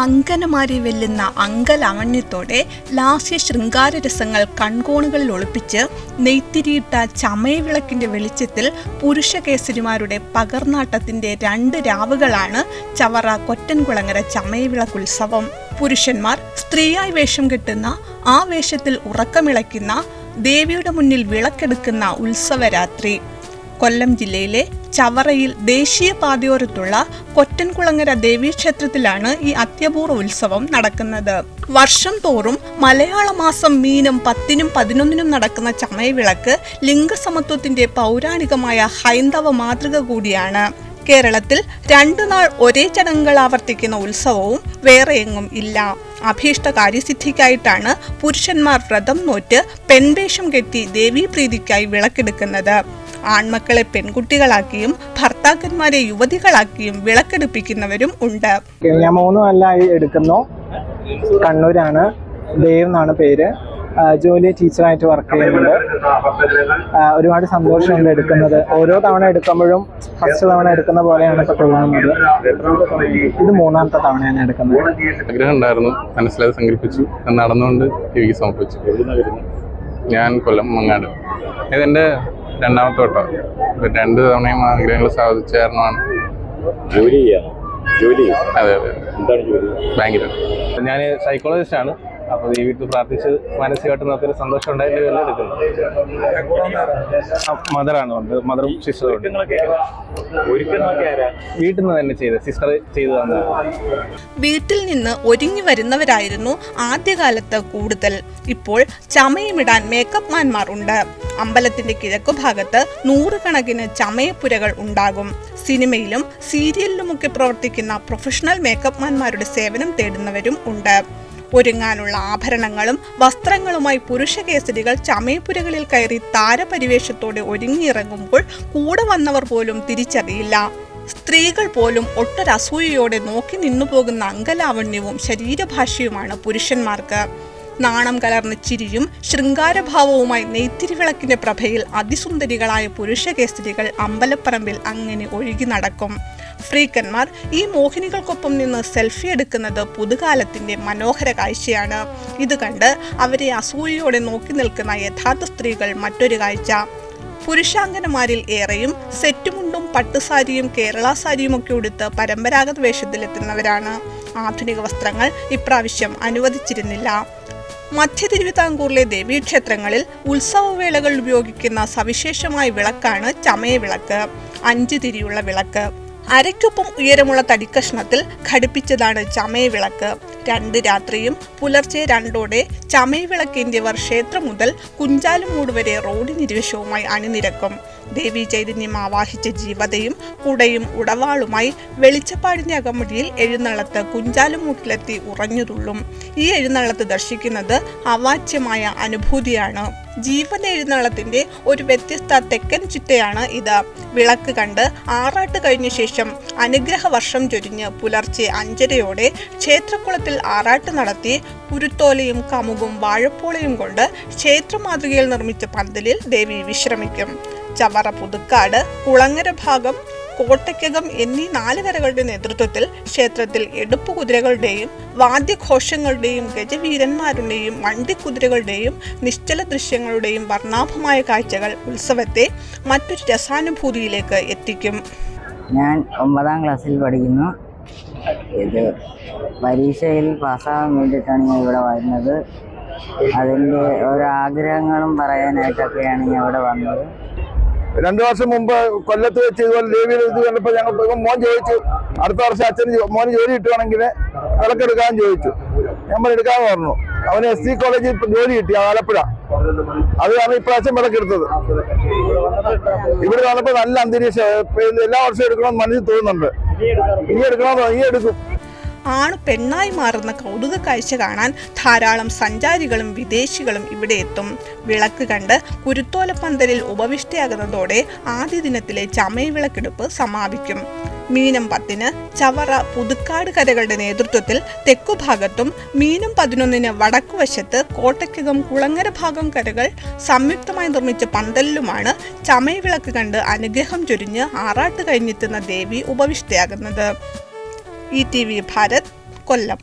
അങ്കനമാരി വെല്ലുന്ന അങ്കലാവണ്യത്തോടെ ലാസ്യ ശൃംഗാര രസങ്ങൾ കൺകോണുകളിൽ ഒളിപ്പിച്ച് നെയ്ത്തിരിയിട്ട ചമയവിളക്കിന്റെ വെളിച്ചത്തിൽ പുരുഷകേസരിമാരുടെ പകർന്നാട്ടത്തിന്റെ രണ്ട് രാവുകളാണ് ചവറ കൊറ്റൻകുളങ്ങര ചമയവിളക്ക് ഉത്സവം. പുരുഷന്മാർ സ്ത്രീയായി വേഷം കെട്ടുന്ന ആ വേഷത്തിൽ ഉറക്കമിളയ്ക്കുന്ന ദേവിയുടെ മുന്നിൽ വിളക്കെടുക്കുന്ന ഉത്സവരാത്രി. കൊല്ലം ജില്ലയിലെ ചവറയിൽ ദേശീയ പാതയോരത്തുള്ള കൊറ്റൻകുളങ്ങര ദേവീക്ഷേത്രത്തിലാണ് ഈ അത്യപൂർവ ഉത്സവം നടക്കുന്നത്. വർഷം തോറും മലയാള മാസം മീനും പത്തിനും പതിനൊന്നിനും നടക്കുന്ന ചമയവിളക്ക് ലിംഗസമത്വത്തിന്റെ പൗരാണികമായ ഹൈന്ദവ മാതൃക കൂടിയാണ്. കേരളത്തിൽ രണ്ടു നാൾ ഒരേ ചടങ്ങുകൾ ആവർത്തിക്കുന്ന ഉത്സവവും വേറെ എങ്ങും ഇല്ല. അഭീഷ്ട കാര്യസിദ്ധിക്കായിട്ടാണ് പുരുഷന്മാർ വ്രതം നോറ്റ് പെൺവേഷം കെട്ടി ദേവീപ്രീതിക്കായി വിളക്കെടുക്കുന്നത്. ആൺമക്കളെ പെൺകുട്ടികളാക്കിയും ഭർത്താക്കന്മാരെ യുവതികളാക്കിയും വിളക്കെടുപ്പിക്കുന്നവരും ഉണ്ട്. ഞാൻ മൂന്ന് കൊല്ലമായി എടുക്കുന്നു. കണ്ണൂരാണ്. ദേവ് എന്നാണ് പേര്. ജോലി ടീച്ചറായിട്ട് വർക്ക് ചെയ്യുന്നുണ്ട്. ഒരുപാട് സന്തോഷമുണ്ട് എടുക്കുന്നത്. ഓരോ തവണ എടുക്കുമ്പോഴും ഫസ്റ്റ് തവണ എടുക്കുന്ന പോലെയാണ് ഇപ്പോൾ തോന്നുന്നത്. ഇത് മൂന്നാമത്തെ തവണയാണ് എടുക്കുന്നത്. ആഗ്രഹം ഉണ്ടായിരുന്നു. മനസ്സിലത് സങ്കല്പിച്ചു നടന്നുകൊണ്ട് ടിവിക്ക് സമർപ്പിച്ചു. ഞാൻ കൊല്ലം മങ്ങാട്. ഇതെന്റെ രണ്ടാമത്തെ വട്ടം. രണ്ട് തവണയും ആഗ്രഹങ്ങൾ സാധിച്ച കാരണമാണ്. ജോലി അതെ അതെ. ബാങ്കിലാണ് ഞാൻ സൈക്കോളജിസ്റ്റ് ആണ്. അപ്പോൾ ദേവിക്ക് വീട്ടിൽ പ്രാർത്ഥിച്ച് മാനസികമായിട്ട് നമുക്ക് സന്തോഷം ഉണ്ടായതിന്റെ പേരിൽ എടുക്കുന്നു മദറാണ് ഉണ്ട്. മദറും സിസ്റ്ററും ഉണ്ട് വീട്ടിൽ നിന്ന് തന്നെ ചെയ്ത് സിസ്റ്റർ ചെയ്തു തന്നെ. വീട്ടിൽ നിന്ന് ഒരുങ്ങി വരുന്നവരായിരുന്നു ആദ്യകാലത്ത് കൂടുതൽ. ഇപ്പോൾ ചമയമിടാൻ മേക്കപ്പ് മാൻമാർ ഉണ്ട്. അമ്പലത്തിന്റെ കിഴക്കുഭാഗത്ത് നൂറുകണക്കിന് ചമയപ്പുരകൾ ഉണ്ടാകും. സിനിമയിലും സീരിയലിലുമൊക്കെ പ്രവർത്തിക്കുന്ന പ്രൊഫഷണൽ മേക്കപ്പ് മാൻമാരുടെ സേവനം തേടുന്നവരും ഉണ്ട്. ഒരുങ്ങാനുള്ള ആഭരണങ്ങളും വസ്ത്രങ്ങളുമായി പുരുഷ കേസരികൾ ചമയപ്പുരകളിൽ കയറി താരപരിവേഷത്തോടെ ഒരുങ്ങിയിറങ്ങുമ്പോൾ കൂടെ വന്നവർ പോലും തിരിച്ചറിയില്ല. സ്ത്രീകൾ പോലും ഒട്ടൊരസൂയയോടെ നോക്കി നിന്നുപോകുന്ന അങ്കലാവണ്യവും ശരീരഭാഷയുമാണ് പുരുഷന്മാർക്ക്. നാണം കലർന്ന ചിരിയും ശൃംഗാരഭാവവുമായി നെയ്ത്തിരിവിളക്കിന്റെ പ്രഭയിൽ അതിസുന്ദരികളായ പുരുഷകേസരികൾ അമ്പലപ്പറമ്പിൽ അങ്ങനെ ഒഴുകി നടക്കും. ഫ്രീക്കന്മാർ ഈ മോഹിനികൾക്കൊപ്പം നിന്ന് സെൽഫി എടുക്കുന്നത് പുതുകാലത്തിന്റെ മനോഹര കാഴ്ചയാണ്. ഇത് കണ്ട് അവരെ അസൂയയോടെ നോക്കി നിൽക്കുന്ന യഥാർത്ഥ സ്ത്രീകൾ മറ്റൊരു കാഴ്ച. പുരുഷാംഗനമാരിൽ ഏറെയും സെറ്റുമുണ്ടും പട്ടുസാരിയും കേരള സാരിയും ഒക്കെ ഉടുത്ത് പരമ്പരാഗത വേഷത്തിലെത്തുന്നവരാണ്. ആധുനിക വസ്ത്രങ്ങൾ ഇപ്രാവശ്യം അനുവദിച്ചിരുന്നില്ല. മധ്യ തിരുവിതാംകൂറിലെ ദേവീക്ഷേത്രങ്ങളിൽ ഉത്സവവേളകളിൽ ഉപയോഗിക്കുന്ന സവിശേഷമായ വിളക്കാണ് ചമയവിളക്ക്. അഞ്ച് തിരിയുള്ള വിളക്ക്. അരയ്ക്കൊപ്പം ഉയരമുള്ള തടിക്കഷ്ണത്തിൽ ഘടിപ്പിച്ചതാണ് ചമയവിളക്ക്. രണ്ട് രാത്രിയും പുലർച്ചെ രണ്ടോടെ ചമയവിളക്കേന്ത്യവർ ക്ഷേത്രം മുതൽ കുഞ്ചാലുമൂട് വരെ റോഡിനിരുവശവുമായി അണിനിരക്കും. ദേവി ചൈതന്യം ആവാഹിച്ച ജീവതയും കുടയും ഉടവാളുമായി വെളിച്ചപ്പാടിന്റെ അകമ്പടിയിൽ എഴുന്നള്ളത്ത് കുഞ്ചാലുമൂട്ടിലെത്തി ഉറഞ്ഞുതുള്ളും. ഈ എഴുന്നള്ളത്ത് ദർശിക്കുന്നത് അവാച്യമായ അനുഭൂതിയാണ്. ജീവന എഴുന്നള്ളത്തിന്റെ ഒരു വ്യത്യസ്ത തെക്കൻ ചിട്ടയാണ് ഇത്. വിളക്ക് കണ്ട് ആറാട്ട് കഴിഞ്ഞ ശേഷം അനുഗ്രഹ വർഷം ചൊരിഞ്ഞ് പുലർച്ചെ അഞ്ചരയോടെ ക്ഷേത്രക്കുളത്തിൽ ആറാട്ട് നടത്തി കുരുത്തോലയും കമുകും വാഴപ്പോളയും കൊണ്ട് ക്ഷേത്ര മാതൃകയിൽ നിർമ്മിച്ച പന്തലിൽ ദേവി വിശ്രമിക്കും. ചവറ പുതുക്കാട് കുളങ്ങര ഭാഗം കോട്ടയ്ക്കകം എന്നീ നാല് കരകളുടെ നേതൃത്വത്തിൽ ക്ഷേത്രത്തിൽ എടുപ്പ് കുതിരകളുടെയും വാദ്യഘോഷങ്ങളുടെയും ഗജവീരന്മാരുടെയും വണ്ടിക്കുതിരകളുടെയും നിശ്ചല ദൃശ്യങ്ങളുടെയും വർണാഭമായ കാഴ്ചകൾ ഉത്സവത്തെ മറ്റൊരു രസാനുഭൂതിയിലേക്ക് എത്തിക്കും. ഞാൻ ഒമ്പതാം ക്ലാസ്സിൽ പഠിക്കുന്നു. ഇത് പരീക്ഷയിൽ പാസ്സാകാൻ വേണ്ടിയിട്ടാണ് ഞാൻ ഇവിടെ വരുന്നത്. അതിന്റെ ഓരോ ആഗ്രഹങ്ങളും പറയാനായിട്ടൊക്കെയാണ് ഞാൻ ഇവിടെ വന്നത്. രണ്ടു വർഷം മുമ്പ് കൊല്ലത്ത് വെച്ച് ഇതുപോലെ ലേവിയിൽ ഇത് കണ്ടപ്പോൾ ഞങ്ങൾ മോൻ ചോദിച്ചു അടുത്ത വർഷം അച്ഛന് മോന് ജോലി കിട്ടുവാണെങ്കിൽ വിളക്കെടുക്കാൻ ചോദിച്ചു. ഞാൻ എടുക്കാന്ന് പറഞ്ഞു. അവന് എസ് സി കോളേജിൽ ജോലി കിട്ടി ആലപ്പുഴ. അത് കാരണം ഇപ്രാവശ്യം വിളക്കെടുത്തത് ഇവിടെ വന്നപ്പോൾ നല്ല അന്തരീക്ഷം. എല്ലാ വർഷവും എടുക്കണമെന്ന് മനസ്സിൽ തോന്നുന്നുണ്ട്. ഇനി എടുക്കണമെന്ന് ഇനി എടുക്കും. ആണ് പെണ്ണായി മാറുന്ന കൗതുക കാഴ്ച കാണാൻ ധാരാളം സഞ്ചാരികളും വിദേശികളും ഇവിടെ എത്തും. വിളക്ക് കണ്ട് കുരുത്തോലപ്പന്തലിൽ ഉപവിഷ്ടയാകുന്നതോടെ ആദ്യ ദിനത്തിലെ ചമയവിളക്കെടുപ്പ് സമാപിക്കും. മീനം പത്തിന് ചവറ പുതുക്കാട് കരകളുടെ നേതൃത്വത്തിൽ തെക്കുഭാഗത്തും മീനം പതിനൊന്നിന് വടക്കുവശത്ത് കോട്ടയ്ക്കകം കുളങ്ങര ഭാഗം കരകൾ സംയുക്തമായി നിർമ്മിച്ച പന്തലിലുമാണ് ചമയവിളക്ക് കണ്ട് അനുഗ്രഹം ചൊരിഞ്ഞ് ആറാട്ട് കഴിഞ്ഞെത്തുന്ന ദേവി ഉപവിഷ്ടയാകുന്നത്. E T V Bharat Kollam.